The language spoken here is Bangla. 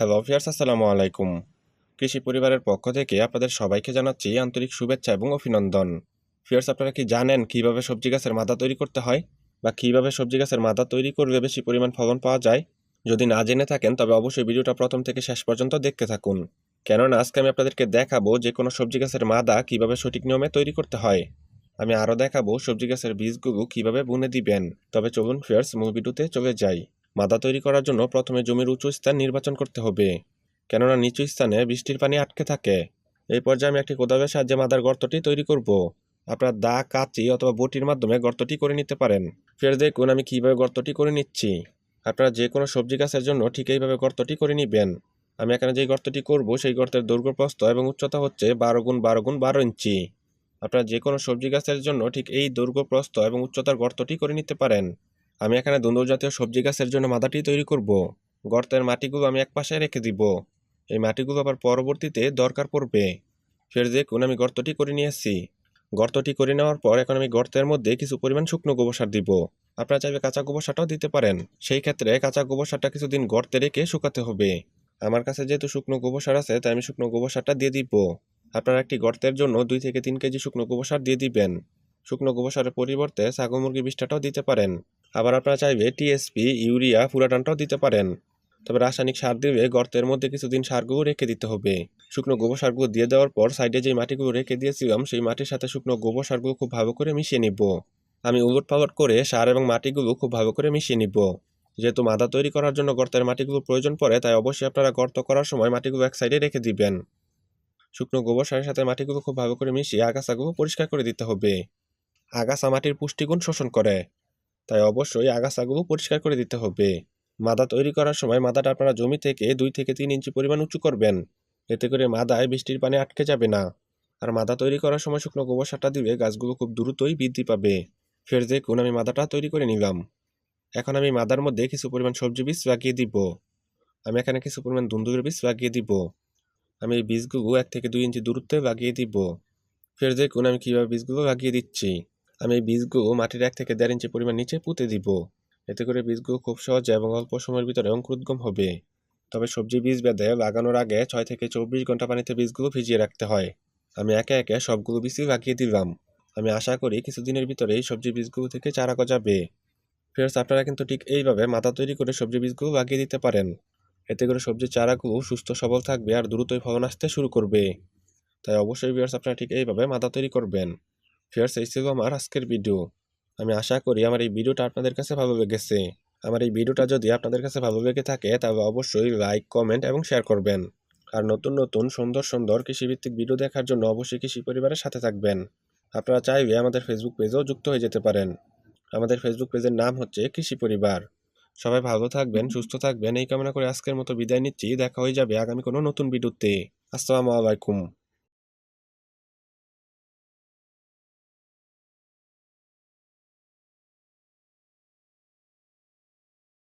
হ্যালো ফিয়ার্স আসসালামু আলাইকুম। কৃষি পরিবারের পক্ষ থেকে আপনাদের সবাইকে জানাচ্ছি আন্তরিক শুভেচ্ছা এবং অভিনন্দন। ফিয়ার্স আপনারা কি জানেন কীভাবে সবজি গাছের মাদা তৈরি করতে হয় বা কীভাবে সবজি গাছের মাদা তৈরি করলে বেশি পরিমাণ ফলন পাওয়া যায়? যদি না জেনে থাকেন, তবে অবশ্যই ভিডিওটা প্রথম থেকে শেষ পর্যন্ত দেখতে থাকুন। কেননা, আজকে আমি আপনাদেরকে দেখাবো যে কোনো সবজি গাছের মাদা কীভাবে সঠিক নিয়মে তৈরি করতে হয়। আমি আরও দেখাবো সবজি গাছের বীজগুলো কীভাবে বুনে দিবেন। তবে চলুন ফিয়ার্স মূল ভিডিওতে চলে যাই। মাদা তৈরি করার জন্য প্রথমে জমির উঁচু স্থান নির্বাচন করতে হবে। কেননা নিচু স্থানে বৃষ্টির পানি আটকে থাকে। এই পর্যায়ে আমি একটি কোদালের সাহায্যে মাদার গর্তটি তৈরি করব। আপনার দা, কাঁচি অথবা বটির মাধ্যমে গর্তটি করে নিতে পারেন। ফের দেখুন আমি কীভাবে গর্তটি করে নিচ্ছি। আপনারা যে কোনো সবজি গাছের জন্য ঠিক এইভাবে গর্তটি করে নেবেন। আমি এখানে যে গর্তটি করব, সেই গর্তের দৈর্ঘ্য প্রস্থ এবং উচ্চতা হচ্ছে বারো গুণ বারো গুণ বারো ইঞ্চি। আপনারা যে কোনো সবজি গাছের জন্য ঠিক এই দৈর্ঘ্য প্রস্থ এবং উচ্চতার গর্তটি করে নিতে পারেন। আমি এখানে দুন্দর জাতীয় সবজি গাছের জন্য মাদাটি তৈরি করব। গর্তের মাটিগুলো আমি এক পাশে রেখে দিব। এই মাটিগুলো আবার পরবর্তীতে দরকার পড়বে। ফের দেখুন, আমি গর্তটি করে নিয়েছি। গর্তটি করে নেওয়ার পর এখন আমি গর্তের মধ্যে কিছু পরিমাণ শুকনো গোবর সার দিব। আপনারা চাইবে কাঁচা গোবর সারটাও দিতে পারেন। সেই ক্ষেত্রে কাঁচা গোবর সারটা কিছুদিন গর্তে রেখে শুকাতে হবে। আমার কাছে যেহেতু শুকনো গোবর সার আছে, তাই আমি শুকনো গোবর সারটা দিয়ে দিব। আপনারা একটি গর্তের জন্য দুই থেকে তিন কেজি শুকনো গোবর সার দিয়ে দিবেন। শুকনো গোবর সারের পরিবর্তে ছাগল মুরগি বিষ্ঠাটাও দিতে পারেন। আবার আপনারা চাইবে টিএসপি ইউরিয়া ফুরাটানটাও দিতে পারেন। তবে রাসায়নিক সার দিলে গর্তের মধ্যে কিছুদিন সারগুলো রেখে দিতে হবে। শুকনো গোবর সারগুলো দিয়ে দেওয়ার পর সাইডে যে মাটিগুলো রেখে দিয়েছিলাম, সেই মাটির সাথে শুকনো গোবর সারগুলো খুব ভালো করে মিশিয়ে নিব। আমি উলট পালট করে সার এবং মাটিগুলো খুব ভালো করে মিশিয়ে নিব। যেহেতু মাদা তৈরি করার জন্য গর্তের মাটিগুলো প্রয়োজন পড়ে, তাই অবশ্যই আপনারা গর্ত করার সময় মাটিগুলো এক সাইডে রেখে দিবেন। শুকনো গোবর সারের সাথে মাটিগুলো খুব ভালো করে মিশিয়ে আগাছাগুলো পরিষ্কার করে দিতে হবে। আগাছা মাটির পুষ্টিগুণ শোষণ করে। তাই অবশ্যই আগাছাগুলো পরিষ্কার করে দিতে হবে। মাদা তৈরি করার সময় মাদাটা আপনারা জমি থেকে দুই থেকে তিন ইঞ্চি পরিমাণ উঁচু করবেন। এতে করে মাদায় বৃষ্টির পানি আটকে যাবে না। আর মাদা তৈরি করার সময় শুকনো গোবর সারটা দিলে গাছগুলো খুব দ্রুতই বৃদ্ধি পাবে। ফের দেখুন, আমি মাদাটা তৈরি করে নিলাম। এখন আমি মাদার মধ্যে কিছু পরিমাণ সবজি বীজ লাগিয়ে দিব। আমি এখানে কিছু পরিমাণ দুন্দুরের বীজ লাগিয়ে দিব। আমি এই বীজগুলো এক থেকে দুই ইঞ্চি দূরত্বে লাগিয়ে দিব। ফের দেখুন, আমি কীভাবে বীজগুলো লাগিয়ে দিচ্ছি। আমি বীজগুলো মাটির এক থেকে দেড় ইঞ্চি পরিমাণ নিচে পুঁতে দিব। এতে করে বীজগুলো খুব সহজে এবং অল্প সময়ের ভিতরে অঙ্কুরোদ্গম হবে। তবে সবজি বীজ বেঁধে লাগানোর আগে ছয় থেকে চব্বিশ ঘণ্টা পানিতে বীজগুলো ভিজিয়ে রাখতে হয়। আমি একে একে সবগুলো বীজই লাগিয়ে দিলাম। আমি আশা করি কিছুদিনের ভিতরেই সবজি বীজগুলো থেকে চারা গজাবে। ফেরস আপনারা কিন্তু ঠিক এইভাবে মাথা তৈরি করে সবজি বীজগুলো লাগিয়ে দিতে পারেন। এতে করে সবজির চারাগুলো সুস্থ, সবল থাকবে আর দ্রুতই ফলন আসতে শুরু করবে। তাই অবশ্যই ভিউয়ার্স, আপনারা ঠিক এইভাবে মাথা তৈরি করবেন। ফিয়ার্স এই ছিল আমার আজকের ভিডিও আমি আশা করি আমার এই ভিডিওটা আপনাদের কাছে ভালো লেগেছে। আমার এই ভিডিওটা যদি আপনাদের কাছে ভালো লেগে থাকে তবে অবশ্যই লাইক কমেন্ট এবং শেয়ার করবেন। আর নতুন নতুন, সুন্দর সুন্দর কৃষিভিত্তিক ভিডিও দেখার জন্য অবশ্যই কৃষি পরিবারের সাথে থাকবেন। আপনারা চাইলে আমাদের ফেসবুক পেজেও যুক্ত হয়ে যেতে পারেন। আমাদের ফেসবুক পেজের নাম হচ্ছে কৃষি পরিবার। সবাই ভালো থাকবেন, সুস্থ থাকবেন। এই কামনা করে আজকের মতো বিদায় নিচ্ছি। দেখা হয়ে যাবে আগামী কোনো নতুন ভিডিওতে আসসালামু আলাইকুম।